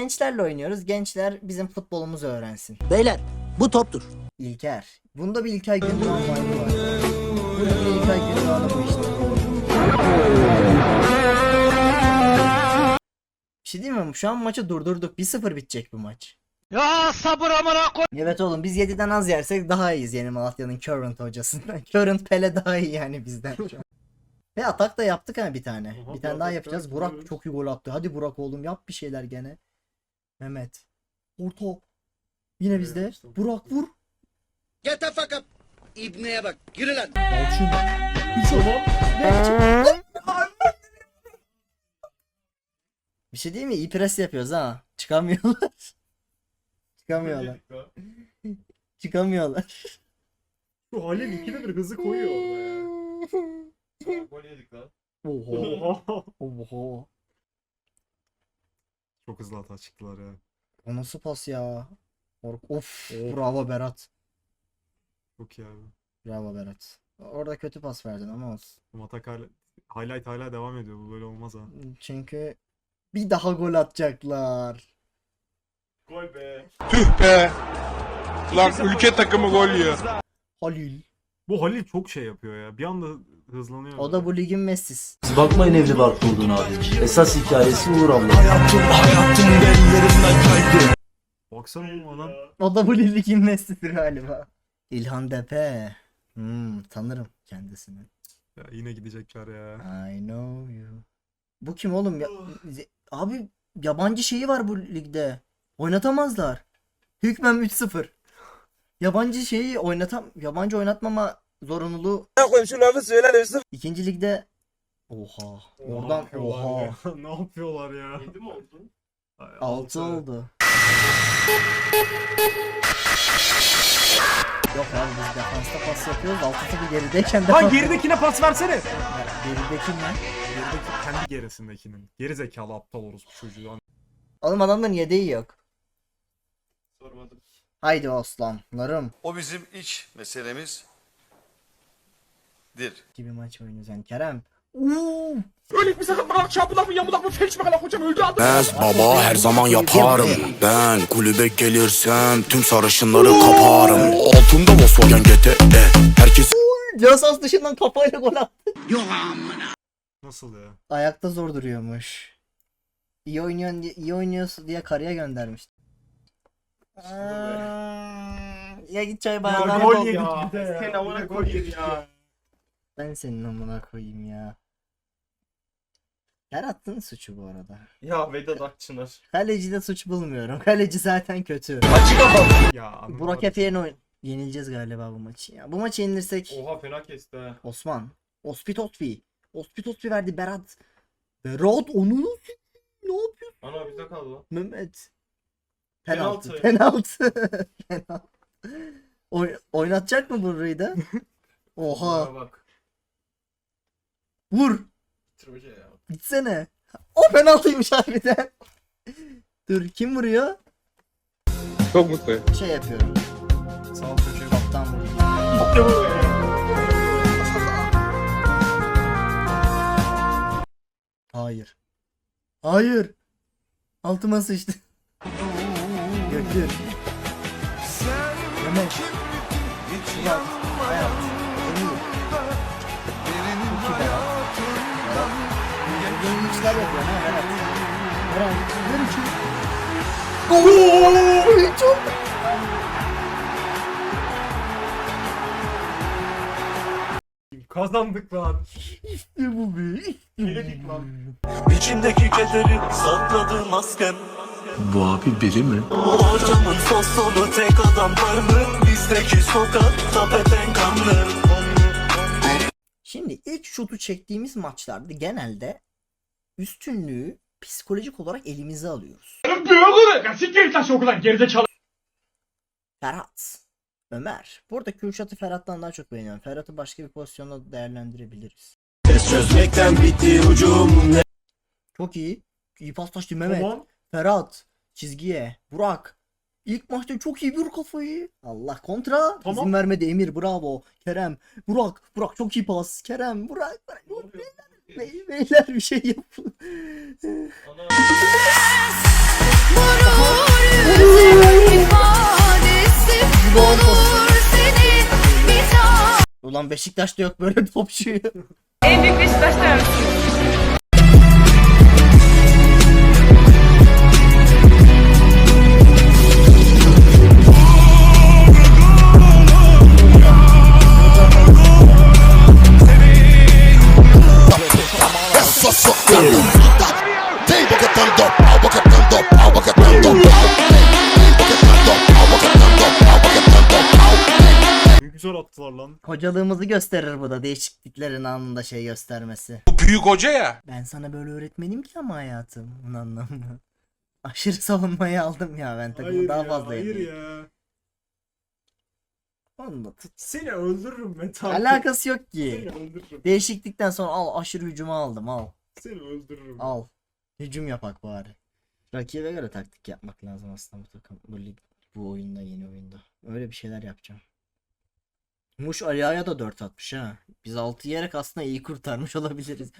Gençlerle oynuyoruz. Gençler bizim futbolumuzu öğrensin. Beyler bu toptur. İlker. Bunda bir İlker Gündoğan vibe'ı var. Bunda bir İlker Gündoğan'ı bu işte. Bir şey diyeyim mi? Şu an maçı durdurduk. 1-0 bitecek bu maç. Ya sabır amına koy. Evet oğlum biz 7'den az yersek daha iyiyiz yeni Malatya'nın Current hocasından. Current Pele daha iyi yani bizden şu an. Ve atak da yaptık ha bir tane. Aha, bir tane daha yapacağız. Burak çok iyi gol attı. Hadi Burak oğlum yap bir şeyler gene. Mehmet. Top. Yine Evet, bizde. işte. Burak vur. Get the fuck up. İbneye bak. Yürü lan. Yalçın. Bir şey değil mi? İyi pres yapıyoruz ha. Çıkamıyorlar. Çıkamıyorlar. Çıkamıyorlar. Şu Halil ikide bir hızı koyuyor orada ya. Gol yedik lan. Oho. Oha. Çok hızlı hata çıktılar ya. O nasıl pas ya? Or- Of. Of. Bravo Berat. Çok iyi abi. Bravo Berat. Orada kötü pas verdin ama olsun. Bu atak hala, highlight hala devam ediyor. Bu böyle olmaz ha. Çünkü bir daha gol atacaklar. Gol be. Tüh be. Lan ülke takımı gol yiyor. Halil. Bu Halil çok şey yapıyor ya. Bir anda hızlanıyor. O da bu ligin Messi'si. Siz bakmayın evli barklı olduğunu abi. Esas hikayesi Uğur abla. Baksana oğlum adam. O da bu ligin Messi'si galiba. İlhan Depe. Hmm, tanırım kendisini. Ya yine gidecekler ya. I know you. Bu kim oğlum ya? Abi yabancı şeyi var bu ligde. Oynatamazlar. Hükmen 3-0. Yabancı şeyi oynatam yabancı oynatmama zorunluluğu. İkinci ligde Oha. Oradan oha. ya? ne yapıyorlar ya? 7 mi oldu? Ay, 6 oldu. Yok abi biz defansta pas yapıyoruz. 6 bir gerideyken Lan defans. geridekine pas versene. Gerideki ne? Gerideki kendi gerisindekinin. Geri zekalı aptal orospu çocuğu. Lan Oğlum adamların yedeği yok. Sormadım. Haydi aslanlarım. O bizim iç meselemiz dir. Gibi maç oynuyoruz yani Kerem. Uuu. Bez baba her zaman yaparım Ben kulübe gelirsem tüm sarışınları kaparım Altında Volkswagen GT e, Herkes Casas dışından kafayla gol attı. nasıl ya? Ayakta zor duruyormuş. İyi oynuyorsun diye, iyi oynuyorsun diye karıya göndermiş. Aa, Ya git çay bardağını gol yedik ya. bir de ya. Sen Bir amına yedi ya. Ya. Ben senin amına koyayım ya. Yarattığın suçu bu arada. Ya Vedat Akçınar. Kaleci de suç bulmuyorum. Kaleci zaten kötü. Ya anlamadım. Burak Efe yerine oyn- Yenileceğiz galiba bu maçı ya. Bu maçı yenilirsek Oha fena kesti ha. Osman. Ospitotvi. Ospitotvi verdi Berat. Berat onu ne yapıyor Ana bizde kaldı lan. Mehmet? Penaltı. Penaltı. Penaltı. Oy- oynatacak mı burayı da? Oha. Bak. Vur. Gitsene. O penaltıymış harbiden. Dur kim vuruyor? Çok mutluyum. Şey yapıyorum. Sağ ol köşeye. Kaptan vuruyor. Hayır. Hayır. Altıma sıçtı. Götür. Mehmet. Murat. Hayat. Yeni işler yapıyor ha Berat. Berat. Ver iki. Gol! Çok Kazandık lan. iyi bu be. Lan. İçimdeki kederi sakladım maskem. Bu abi biri mi? Ortamın sosolu tek adamlar mı? Bizdeki sokakta beden kanlı. Şimdi ilk şutu çektiğimiz maçlarda genelde üstünlüğü psikolojik olarak elimize alıyoruz. Ferhat, Ömer. Burada Kürşat'ı Ferhat'tan daha çok beğeniyorum. Ferhat'ı başka bir pozisyonda değerlendirebiliriz. Test çözmekten bitti ucum. Çok iyi. İyi paslaştı Mehmet. Tamam. Ferhat, çizgiye. Burak. İlk maçta çok iyi bir kafayı. Allah kontra. Tamam. İzin vermedi Emir bravo. Kerem. Burak. Burak çok iyi pas. Kerem. Burak. Burak. Bey- Beyler bir şey yapın. Ulan Beşiktaş'ta yok böyle topçu. En büyük Ne güzel attılar lan. Hocalığımızı gösterir bu da değişikliklerin anında şey göstermesi. Bu büyük hoca ya. Ben sana böyle öğretmedim ki ama hayatım. Bunun anlamı. Aşırı savunmayı aldım ya ben takımı Hayır daha ya, fazla hayır yedim. ya. Tut. Seni öldürürüm ben tamam. Alakası yok Seni ki. öldürürüm. Değişiklikten sonra al aşırı hücuma aldım al. Seni öldürürüm. Al. Hücum yapak bari. Rakibe göre taktik yapmak lazım aslında bu takım. Bu lig, bu oyunda yeni oyunda. Öyle bir şeyler yapacağım. Muş Alia'ya da 4 atmış ha. Biz 6 yiyerek aslında iyi kurtarmış olabiliriz.